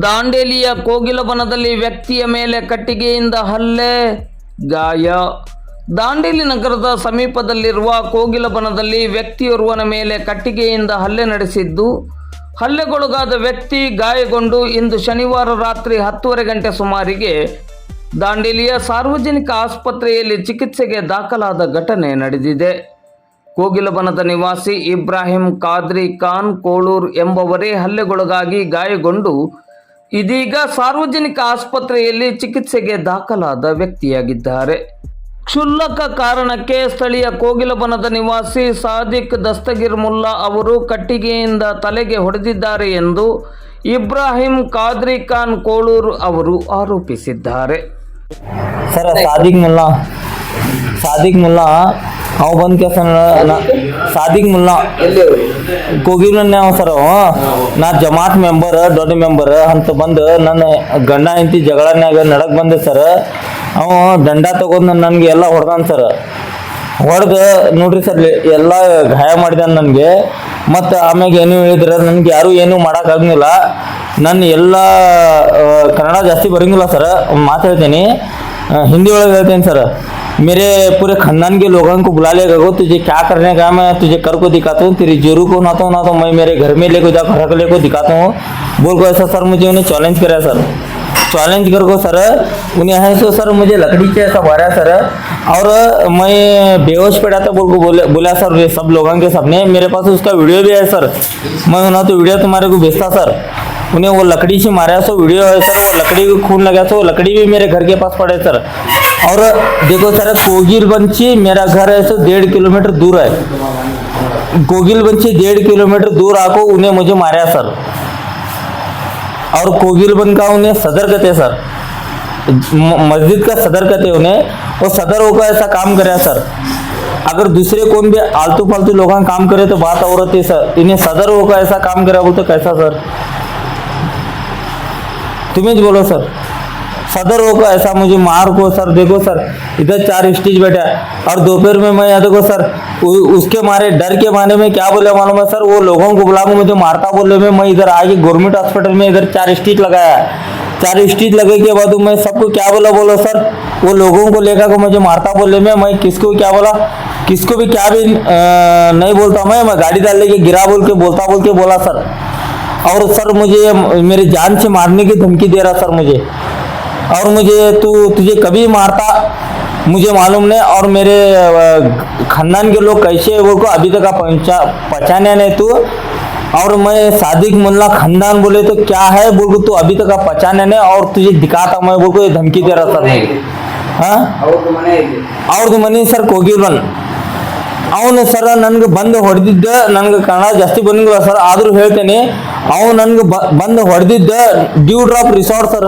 ದಾಂಡೇಲಿಯ ಕೋಗಿಲಬನದಲ್ಲಿ ವ್ಯಕ್ತಿಯ ಮೇಲೆ ಕಟ್ಟಿಗೆಯಿಂದ ಹಲ್ಲೆ, ಗಾಯ. ದಾಂಡೇಲಿ ನಗರದ ಸಮೀಪದಲ್ಲಿರುವ ಕೋಗಿಲಬನದಲ್ಲಿ ವ್ಯಕ್ತಿಯೋರ್ವನ ಮೇಲೆ ಕಟ್ಟಿಗೆಯಿಂದ ಹಲ್ಲೆ ನಡೆಸಿದ್ದು, ಹಲ್ಲೆಗೊಳಗಾದ ವ್ಯಕ್ತಿ ಗಾಯಗೊಂಡು ಇಂದು ಶನಿವಾರ ರಾತ್ರಿ ಹತ್ತುವರೆ ಗಂಟೆ ಸುಮಾರಿಗೆ ದಾಂಡೇಲಿಯ ಸಾರ್ವಜನಿಕ ಆಸ್ಪತ್ರೆಯಲ್ಲಿ ಚಿಕಿತ್ಸೆಗೆ ದಾಖಲಾದ ಘಟನೆ ನಡೆದಿದೆ. ಕೋಗಿಲಬನದ ನಿವಾಸಿ ಇಬ್ರಾಹಿಂ ಖಾದ್ರಿ ಖಾನ್ ಕೋಳೂರ್ ಎಂಬವರೇ ಹಲ್ಲೆಗೊಳಗಾಗಿ ಗಾಯಗೊಂಡು ಇದೀಗ ಸಾರ್ವಜನಿಕ ಆಸ್ಪತ್ರೆಯಲ್ಲಿ ಚಿಕಿತ್ಸೆಗೆ ದಾಖಲಾದ ವ್ಯಕ್ತಿಯಾಗಿದ್ದಾರೆ. ಕ್ಷುಲ್ಲಕ ಕಾರಣಕ್ಕೆ ಸ್ಥಳೀಯ ಕೋಗಿಲಬನದ ನಿವಾಸಿ ಸಾದಿಕ್ ದಸ್ತಗಿರ್ ಮುಲ್ಲಾ ಅವರು ಕಟ್ಟಿಗೆಯಿಂದ ತಲೆಗೆ ಹೊಡೆದಿದ್ದಾರೆ ಎಂದು ಇಬ್ರಾಹಿಂ ಖಾದ್ರಿ ಖಾನ್ ಕೋಳೂರು ಅವರು ಆರೋಪಿಸಿದ್ದಾರೆ. ಸರ್, ಸಾದಿಕ್ ಮುಲ್ಲಾ ಸಾದಿಕ್ ಮುಲ್ಲಾ ಕೆಲಸ ಸಾದಿಕ್ ಮುಲ್ಲಾ. ಕೋಗಿವ್ನ ಸರ್ ನಾ ಜಮಾತ್ ಮೆಂಬರ್ ದೊಡ್ಡ ಮೆಂಬರ್ ಅಂತ ಬಂದು ನನ್ನ ಗಂಡ ಹೆಂಡತಿ ಜಗಳನ್ಯಾಗ ನಡಕ್ ಬಂದೆ ಸರ್. ಅವ ದಂಡ ತಗೊಂಡು ನನಗೆ ಎಲ್ಲ ಹೊಡೆದಾನ ಸರ್. ಹೊಡೆದು ನೋಡ್ರಿ ಸರ್ ಎಲ್ಲ ಗಾಯ ಮಾಡಿದಾನ ನನಗೆ. ಮತ್ತು ಆಮ್ಯಾಗ ಏನು ಹೇಳಿದ್ರೆ, ನನಗೆ ಯಾರು ಏನೂ ಮಾಡೋಕ್ಕಾಗಂಗಿಲ್ಲ ನನ್ನ ಎಲ್ಲ ಕನ್ನಡ ಜಾಸ್ತಿ ಬರೋಂಗಿಲ್ಲ ಸರ್. ಮಾತಾಡ್ತೀನಿ ಹಿಂದಿ ಒಳಗೆ ಹೇಳ್ತೀನಿ ಸರ್. मेरे पूरे खानदान के लोगों को बुला लेगा तुझे क्या करने का मैं तुझे कर को दिखाता हूँ, तेरी जोरू को ना तो ना तो मैं मेरे घर में लेको जा, घर लेको दिखाता हूँ। बोल को ऐसा, सर, मुझे उन्हें चैलेंज करा, सर। चैलेंज कर को, सर, उन्हें है सो, सर, मुझे लकड़ी से ऐसा मारा सर। और मैं बेहोश पड़ा था, बोल को बोले, बोला, सर सब लोगों के सबने मेरे पास उसका वीडियो भी है, सर। मैं ना तो वीडियो तुम्हारे को भेजता, सर। उन्हें वो लकड़ी से मारा, सो वीडियो है, सर, वो लकड़ी को खून लगा वो लकड़ी भी मेरे घर के पास पड़े, सर। और देखो सर, कोगिल बंची, मेरा घर है सो डेढ़ किलोमीटर दूर है। कोगिल बंची, डेढ़ किलोमीटर दूर आको, उन्हें मुझे मारा सर। और कोगिल बन का उन्हें सदर कहते सर। मस्जिद का सदर कहते उन्हें। और सदर होकर ऐसा काम करे सर। अगर दूसरे कौन भी आलतू फालतू लोग काम करे तो बात और होती सर। इन्हें सदर होकर ऐसा काम करे बोल तो कैसा सर? तुम्हें बोलो सर। सदर होकर ऐसा मुझे मार को सर देखो सर इधर चार स्टेज बैठा है। और दोपहर में मैं देखो सर उसके मारे डर के मारे में क्या बोले मालूम है सर? वो लोगों को बुला मुझे मारता बोले में मैं इधर आके गवर्नमेंट हॉस्पिटल में इधर चार स्टिच लगाया चार स्टिच लगे के बाद मैं सबको क्या बोला बोलो सर? वो लोगों को लेकर के मुझे मारता बोले में मैं किसको क्या बोला? किसको भी क्या भी अ, नहीं बोलता मैं मैं गाड़ी डाल लेके गिरा बोल के बोलता बोल के बोला सर। और सर मुझे मेरी जान से मारने की धमकी दे रहा सर मुझे। और मुझे तू तुझे कभी मारता मुझे मालूम नहीं और मेरे अ, खानदान के लोग कैसे वो को अभी तक पहचा पहचाने नहीं तू और मैं सादिक मुल्ला खानदान बोले तो क्या है बोल को तू अभी तक पहचाने नहीं और तुझे दिखाता मैं बोल को ये धमकी दे रहा सर मुझे हाँ ಅವ್ರದ್ದು ಮನೆ ಸರ್ ಕೋಗಿಲ್ವನ್ ಅವನು ಸರ್ ನನ್ಗೆ ಬಂದು ಹೊಡೆದಿದ್ದ ನನ್ಗೆ ಕನ್ನಡ ಜಾಸ್ತಿ ಬಂದಿಲ್ಲ ಸರ್ ಆದರೂ ಹೇಳ್ತೇನೆ ಅವನು ನನ್ಗೆ ಬಂದು ಹೊಡೆದಿದ್ದ ಡ್ಯೂ ಡ್ರಾಪ್ ರಿಸಾರ್ಟ್ ಸರ್